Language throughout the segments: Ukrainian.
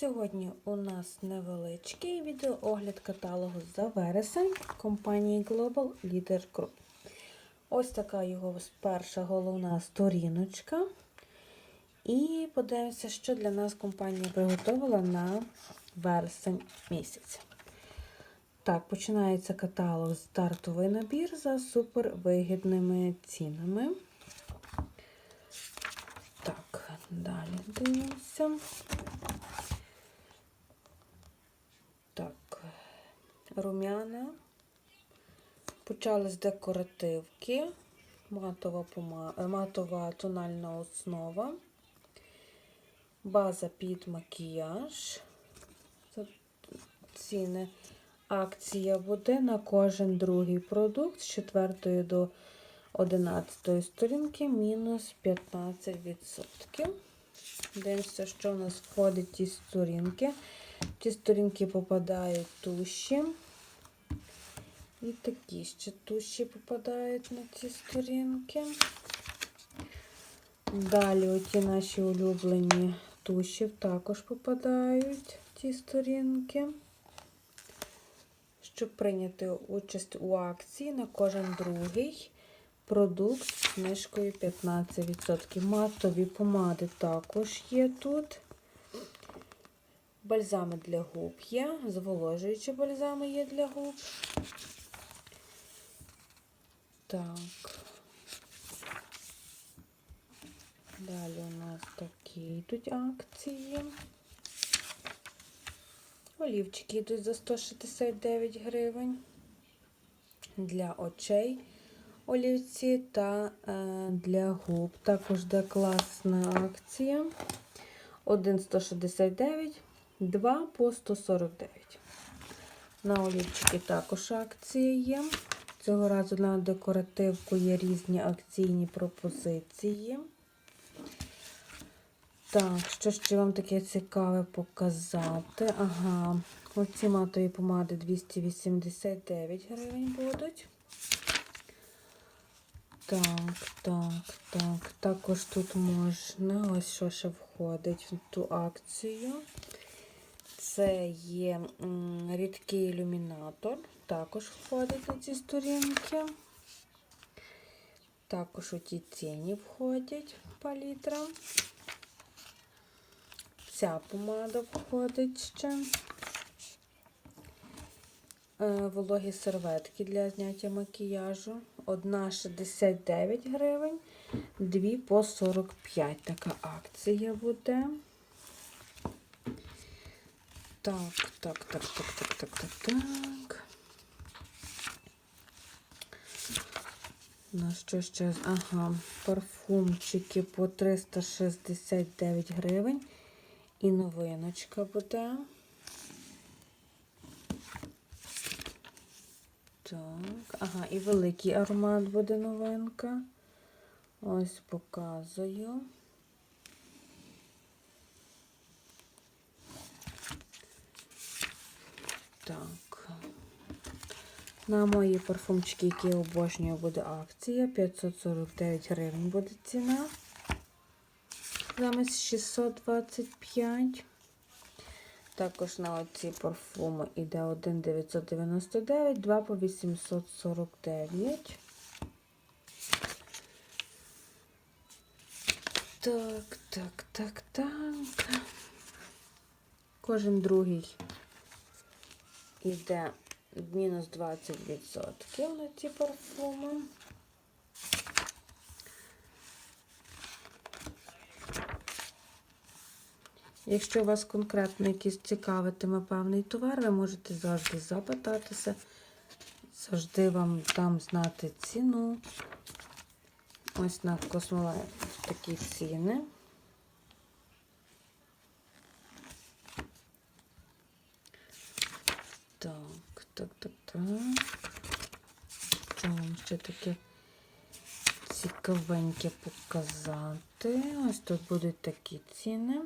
Сьогодні у нас невеличкий відеоогляд каталогу за вересень компанії Global Leader Group. Ось така його перша головна сторіночка. І подивимося, що для нас компанія приготувала на вересень місяць. Так, починається каталог стартовий набір за супервигідними цінами. Так, далі дивимося. Так, рум'яна. Почали з декоративки, матова, пома... матова тональна основа, база під макіяж. Ціни. Акція буде на кожен другий продукт з 4 до 11 сторінки мінус 15%. Дивимося, що в нас входить ті сторінки. Ті сторінки попадають туші. І такі ще туші попадають на ці сторінки. Далі оті наші улюблені туші також попадають в ті сторінки. Щоб прийняти участь у акції на кожен другий продукт з знижкою 15%. Матові помади також є тут. Бальзами для губ є, зволожуючі бальзами є для губ. Так. Далі у нас такі йдуть акції. Олівчики йдуть за 169 гривень. Для очей олівці та е, для губ. Також де класна акція. 1,169, 2 по 149. На олівчики також акції є. Цього разу на декоративку є різні акційні пропозиції. Так, що ще вам таке цікаве показати? Ага, оці матові помади 289 гривень будуть. Так, так, так. Також тут можна, ось що ще входить в ту акцію. Це є рідкий ілюмінатор, також входить на ці сторінки. Також у ті ціні входять палітра. Ця помада входить ще. Е, Вологі серветки для зняття макіяжу. Одна 69 гривень, дві по 45. Така акція буде. Так, так, так, так, так, так, так, так. На що ще? Ага, парфумчики по 369 гривень. І новиночка буде. Так, ага, і великий аромат буде новинка. Ось показую. Так. На мої парфумчики, які я обожнюю, буде акція. 549 гривень буде ціна. Замість 625. Також на оці парфуми йде 1,999, 2 по 849. Так, так, так, так. Кожен другий йде мінус 20% на ці парфуми. Якщо вас конкретно якийсь цікавитиме певний товар, ви можете завжди запитатися, завжди вам дам знати ціну. Ось на космолайф такі ціни. Так, так, так. Що вам ще таке цікавеньке показати? Ось тут будуть такі ціни.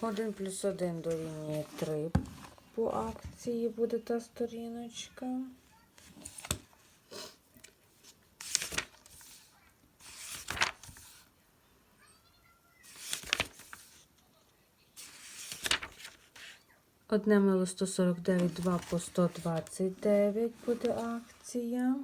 Один плюс один дорівнює 3 по акції буде та сторіночка. Одне мило 149, два по 129 буде акція.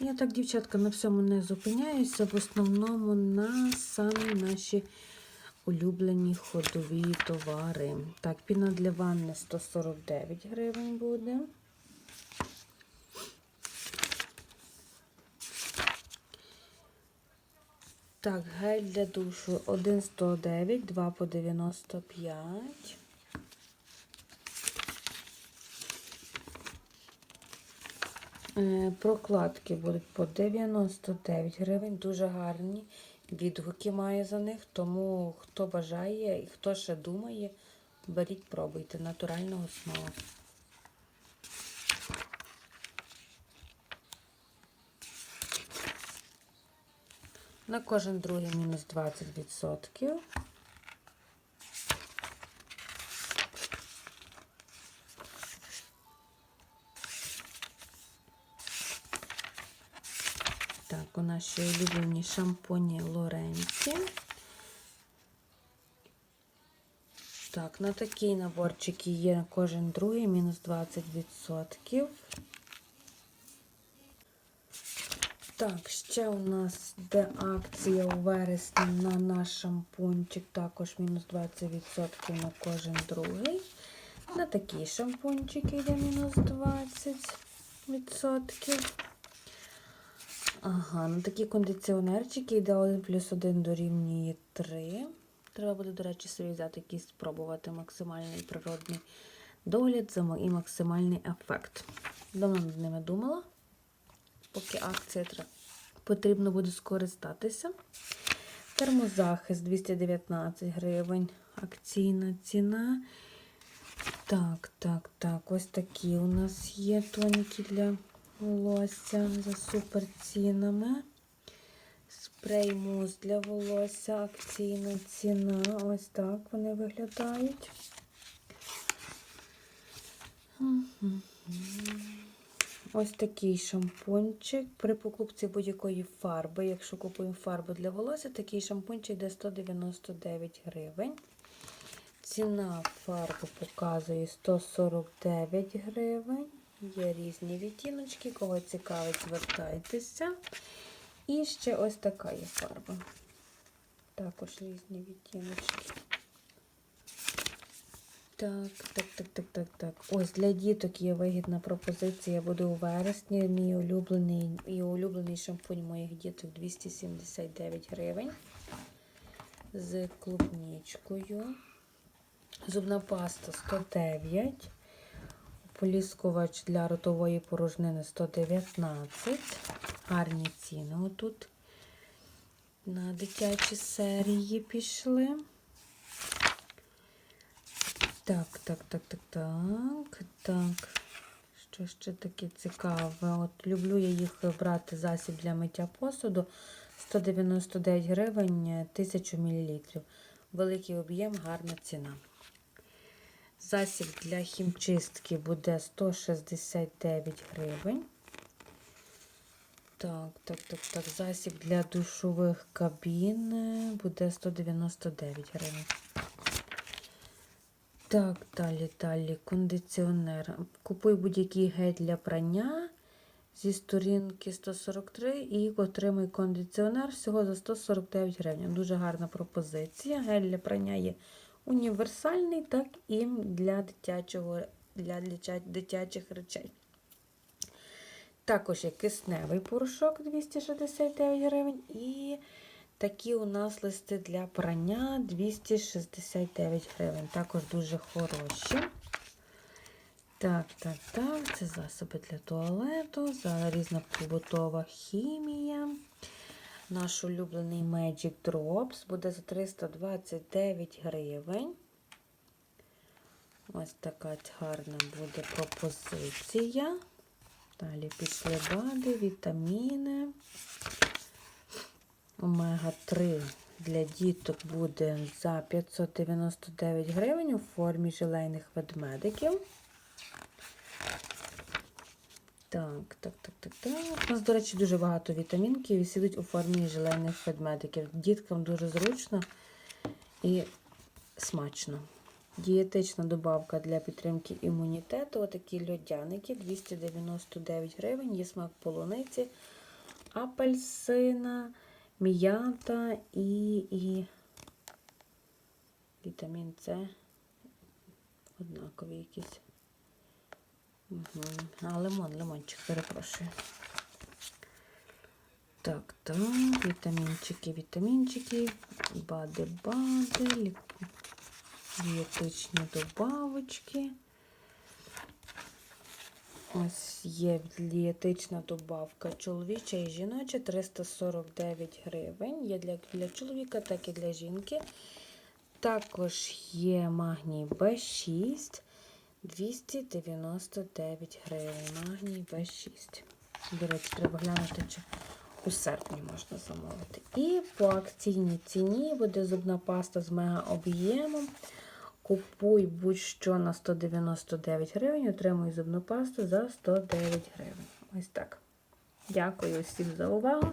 Я так, дівчатка, на всьому не зупиняюся, в основному на самі наші улюблені ходові товари. Так, піна для ванни 149 гривень буде. Так, гель для душу 1,109, 2 по 95. Е, Прокладки будуть по 99 гривень, дуже гарні. Відгуки має за них, тому хто бажає і хто ще думає, беріть, пробуйте. Натуральна основа. На кожен другий мінус 20%. Так, у нас ще улюблені шампуні Лоренці. Так, на такий наборчик є кожен другий мінус 20%. Так, ще у нас йде акція у вересні на наш шампунчик, також мінус 20% на кожен другий. На такий шампунчик йде мінус 20%. Ага, на такі кондиціонерчики йде 1 плюс 1 дорівнює 3. Треба буде, до речі, собі взяти якийсь спробувати максимальний природний догляд і максимальний ефект. Давно над ними думала поки акція тр- потрібно буде скористатися. Термозахист 219 гривень. Акційна ціна. Так, так, так. Ось такі у нас є тоніки для волосся за супер цінами. Спрей мус для волосся. Акційна ціна. Ось так вони виглядають. Ось такий шампунчик. При покупці будь-якої фарби, якщо купуємо фарбу для волосся, такий шампунчик йде 199 гривень. Ціна фарби показує 149 гривень. Є різні відтіночки, кого цікавить, звертайтеся. І ще ось така є фарба. Також різні відтіночки. Так, так, так, так, так, так. Ось для діток є вигідна пропозиція. Буде у вересні. Мій улюблений і улюблений шампунь моїх діток 279 гривень з клубничкою. Зубна паста 109. Поліскувач для ротової порожнини 119. Гарні ціни отут. На дитячі серії пішли. Так, так, так, так, так, так. Що ще таке цікаве? От люблю я їх брати засіб для миття посуду. 199 гривень, 1000 мл. Великий об'єм, гарна ціна. Засіб для хімчистки буде 169 гривень. Так, так, так, так. Засіб для душових кабін буде 199 гривень. Так, далі, далі, кондиціонер. Купуй будь-який гель для прання зі сторінки 143 і отримай кондиціонер всього за 149 гривень. Дуже гарна пропозиція. Гель для прання є універсальний, так і для, дитячого, для дитячих речей. Також є кисневий порошок 269 гривень і Такі у нас листи для прання 269 гривень. Також дуже хороші. Так, так, так. Це засоби для туалету, за різна побутова хімія. Наш улюблений Magic Drops буде за 329 гривень. Ось така гарна буде пропозиція. Далі пішли бади, вітаміни. Омега-3 для діток буде за 599 гривень у формі желейних ведмедиків. Так, так, так, так, так. У нас, до речі, дуже багато вітамінків і сидять у формі желейних ведмедиків. Діткам дуже зручно і смачно. Дієтична добавка для підтримки імунітету. Отакі льодяники 299 гривень. Є смак полуниці, апельсина, м'ята і, і вітамін С. Однакові якісь. Угу. А, лимон, лимончик, перепрошую. Так, так, вітамінчики, вітамінчики, бади, бади, лік- дієтичні добавочки. Ось є дієтична добавка чоловіча і жіноча 349 гривень. Є для, для чоловіка, так і для жінки. Також є магній Б6 299 гривень. Магній Б6. До речі, треба глянути, чи у серпні можна замовити. І по акційній ціні буде зубна паста з мега об'ємом. Купуй будь-що на 199 гривень, отримуй зубну пасту за 109 гривень. Ось так. Дякую всім за увагу.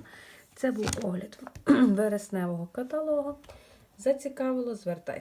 Це був огляд вересневого каталогу. Зацікавило, звертайте.